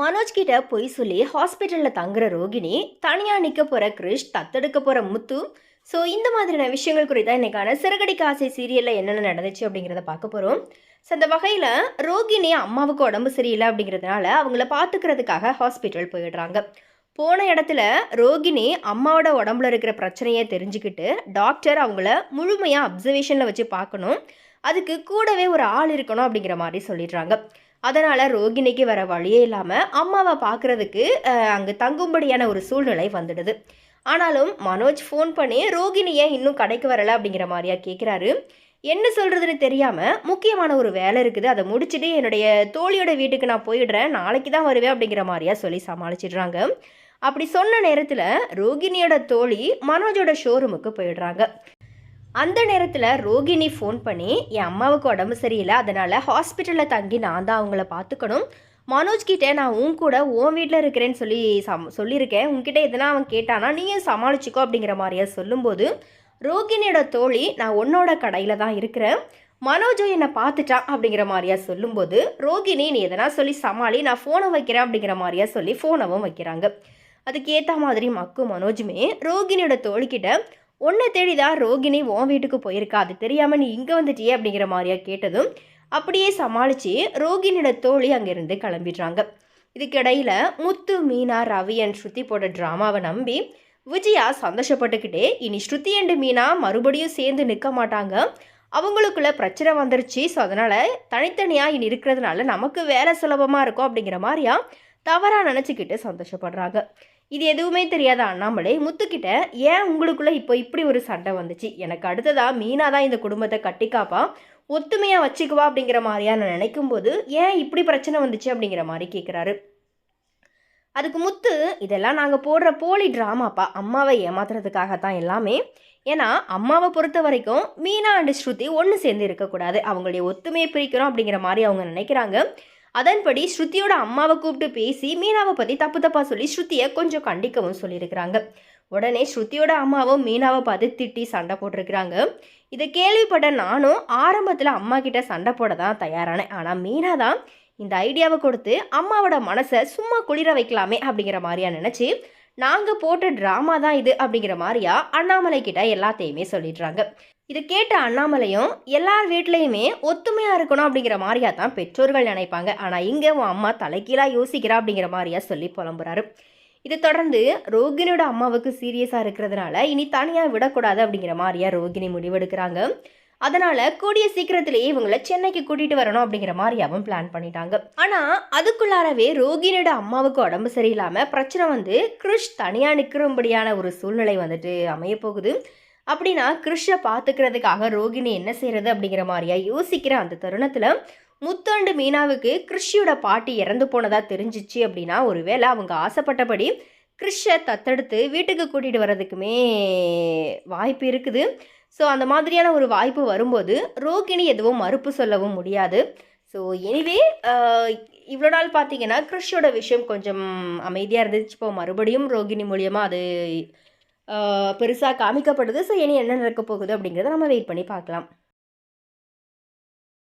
மனோஜ் கிட்ட பொய் சொல்லி ஹாஸ்பிட்டலில் தங்குற ரோகிணி தனியாக நிற்க போகிற கிரிஷ் தத்தெடுக்க போகிற முத்து. ஸோ இந்த மாதிரியான விஷயங்கள் குறித்தா இன்னைக்கான சிறகடிக்க ஆசை சீரியலில் என்னென்ன நடந்துச்சு அப்படிங்கிறத பார்க்க போகிறோம் ஸோ அந்த வகையில் ரோகிணி அம்மாவுக்கு உடம்பு சரியில்லை அப்படிங்கிறதுனால அவங்கள பார்த்துக்கிறதுக்காக ஹாஸ்பிட்டல் போயிடுறாங்க. போன இடத்துல ரோகிணி அம்மாவோட உடம்புல இருக்கிற பிரச்சனையை தெரிஞ்சுக்கிட்டு டாக்டர் அவங்கள முழுமையாக அப்சர்வேஷனில் வச்சு பார்க்கணும். அதுக்கு கூடவே ஒரு ஆள் இருக்கணும் அப்படிங்கிற மாதிரி சொல்லிடுறாங்க. அதனால் ரோகிணிக்கு வர வழியே இல்லாமல் அம்மாவை பார்க்குறதுக்கு அங்கே தங்கும்படியான ஒரு சூழ்நிலை வந்துடுது. ஆனாலும் மனோஜ் ஃபோன் பண்ணி ரோகிணி ஏன் இன்னும் கடைக்கு வரலை அப்படிங்கிற மாதிரியா கேட்குறாரு என்ன சொல்கிறதுன்னு தெரியாமல் முக்கியமான ஒரு வேலை இருக்குது. அதை முடிச்சுட்டு என்னுடைய தோழியோட வீட்டுக்கு நான் போயிடுறேன். நாளைக்கு தான் வருவேன் அப்படிங்கிற மாதிரியா சொல்லி சமாளிச்சிடுறாங்க. அப்படி சொன்ன நேரத்தில் ரோகிணியோட தோழி மனோஜோட ஷோரூமுக்கு போயிடுறாங்க. அந்த நேரத்தில் ரோகிணி ஃபோன் பண்ணி என் அம்மாவுக்கு உடம்பு சரியில்லை அதனால் ஹாஸ்பிட்டலில் தங்கி நான் தான் அவங்கள பார்த்துக்கணும். மனோஜ் கிட்டே நான் உன் கூட உன் வீட்டில் இருக்கிறேன்னு சொல்லி சம் சொல்லியிருக்கேன். உன்கிட்ட எதனா அவன் கேட்டானா நீயும் சமாளிச்சுக்கோ? அப்படிங்கிற மாதிரியா சொல்லும்போது ரோகிணியோட தோழி நான் உன்னோட கடையில் தான் இருக்கிறேன். மனோஜும் என்னை பார்த்துட்டான் அப்படிங்கிற மாதிரியா சொல்லும்போது ரோகிணி நீ எதனா சொல்லி சமாளி நான் ஃபோனை வைக்கிறேன். அப்படிங்கிற மாதிரியா சொல்லி ஃபோனவும் வைக்கிறாங்க. அதுக்கேற்ற மாதிரி மக்கு மனோஜுமே ரோகிணியோட தோழிக்கிட்ட உன்னை தேடிதான் ரோகிணி உன் வீட்டுக்கு போயிருக்கா. அது தெரியாமல் நீ இங்கே வந்துட்டியே அப்படிங்கிற மாதிரியா கேட்டதும் அப்படியே சமாளித்து ரோகிணியோட தோழி அங்கேருந்து கிளம்பிடுறாங்க. இதுக்கிடையில் முத்து மீனா ரவி அண்ட் ஸ்ருதி போட்ட ட்ராமாவை நம்பி விஜயா சந்தோஷப்பட்டுக்கிட்டே இனி ஸ்ருதி அண்டு மீனா மறுபடியும் சேர்ந்து நிற்க மாட்டாங்க. அவங்களுக்குள்ள பிரச்சனை வந்துருச்சு. ஸோ அதனால் தனித்தனியாக இனி இருக்கிறதுனால நமக்கு வேலை சுலபமாக இருக்கும். அப்படிங்கிற மாதிரியா தவறாக நினச்சிக்கிட்டு சந்தோஷப்படுறாங்க. இது எதுவுமே தெரியாத அண்ணாமலை முத்துக்கிட்ட ஏன் உங்களுக்குள்ள இப்போ இப்படி ஒரு சண்டை வந்துச்சு? எனக்கு அடுத்ததா மீனா தான் இந்த குடும்பத்தை கட்டிக்காப்பா ஒத்துமையாக வச்சுக்குவா? அப்படிங்கிற மாதிரியா நான் நினைக்கும் போது ஏன் இப்படி பிரச்சனை வந்துச்சு? அப்படிங்கிற மாதிரி கேட்குறாரு அதுக்கு முத்து இதெல்லாம் நாங்கள் போடுற போலி ட்ராமாப்பா. அம்மாவை ஏமாத்துறதுக்காக தான் எல்லாமே. ஏன்னா அம்மாவை பொறுத்த வரைக்கும் மீனா அண்ட் ஸ்ருதி ஒன்று சேர்ந்து இருக்கக்கூடாது. அவங்களுடைய ஒத்துமையை பிரிக்கிறோம் அப்படிங்கிற மாதிரி அவங்க நினைக்கிறாங்க. அதன்படி ஸ்ருதியோட அம்மாவை கூப்பிட்டு பேசி மீனாவை பற்றி தப்பு தப்பாக சொல்லி ஸ்ருதியை கொஞ்சம் கண்டிக்கவும் சொல்லியிருக்கிறாங்க. உடனே ஸ்ருதியோட அம்மாவும் மீனாவை பார்த்து திட்டி சண்டை போட்டிருக்கிறாங்க. இதை கேள்விப்பட்ட நானும் ஆரம்பத்தில் அம்மா கிட்ட சண்டை போட தான் தயாரானேன். ஆனால் மீனா தான் இந்த ஐடியாவை கொடுத்து அம்மாவோட மனசை சும்மா குளிர வைக்கலாமே அப்படிங்கிற மாதிரியா நினச்சி நாங்கள் போட்ட ட்ராமா தான் இது அப்படிங்கிற மாதிரியா அண்ணாமலை கிட்ட எல்லாத்தையுமே சொல்லிடுறாங்க. இதை கேட்ட அண்ணாமலையும் எல்லார் வீட்லேயுமே ஒத்துமையாக இருக்கணும் அப்படிங்கிற மாதிரியா தான் பெற்றோர்கள் நினைப்பாங்க. ஆனால் இங்கே உன் அம்மா தலைக்கீழாக யோசிக்கிறா அப்படிங்கிற மாதிரியா சொல்லி புலம்புறாரு. இதை தொடர்ந்து ரோகிணியோட அம்மாவுக்கு சீரியஸாக இருக்கிறதுனால இனி தனியாக விடக்கூடாது அப்படிங்கிற மாதிரியா ரோகிணி முடிவெடுக்கிறாங்க. அதனால கூடிய சீக்கிரத்திலேயே இவங்கள சென்னைக்கு கூட்டிட்டு வரணும் அப்படிங்கிற மாதிரியாவும் பிளான் பண்ணிட்டாங்க. ஆனா அதுக்குள்ளாரவே ரோகிணியோட அம்மாவுக்கு உடம்பு சரியில்லாம பிரச்சனை வந்து கிருஷ் தனியா நிற்கிறபடியான ஒரு சூழ்நிலை வந்துட்டு அமைய போகுது. அப்படின்னா கிருஷை பார்த்துக்கிறதுக்காக ரோகிணி என்ன செய்யறது அப்படிங்கிற மாதிரியா யோசிக்கிற அந்த தருணத்துல முத்தாண்டு மீனாவுக்கு கிருஷியோட பாட்டி இறந்து போனதா தெரிஞ்சிச்சு அப்படின்னா ஒருவேளை அவங்க ஆசைப்பட்டபடி கிருஷ்ஷை தத்தெடுத்து வீட்டுக்கு கூட்டிகிட்டு வர்றதுக்குமே வாய்ப்பு இருக்குது. ஸோ அந்த மாதிரியான ஒரு வாய்ப்பு வரும்போது ரோகிணி எதுவும் மறுப்பு சொல்லவும் முடியாது. ஸோ எனிவே இவ்வளோ நாள் பார்த்தீங்கன்னா கிருஷியோட விஷயம் கொஞ்சம் அமைதியாக இருந்துச்சு. இப்போ மறுபடியும் ரோகிணி மூலியமாக அது பெருசாக காமிக்கப்படுது. ஸோ இனி என்ன நடக்க போகுது அப்படிங்கிறத நம்ம வெயிட் பண்ணி பார்க்கலாம்.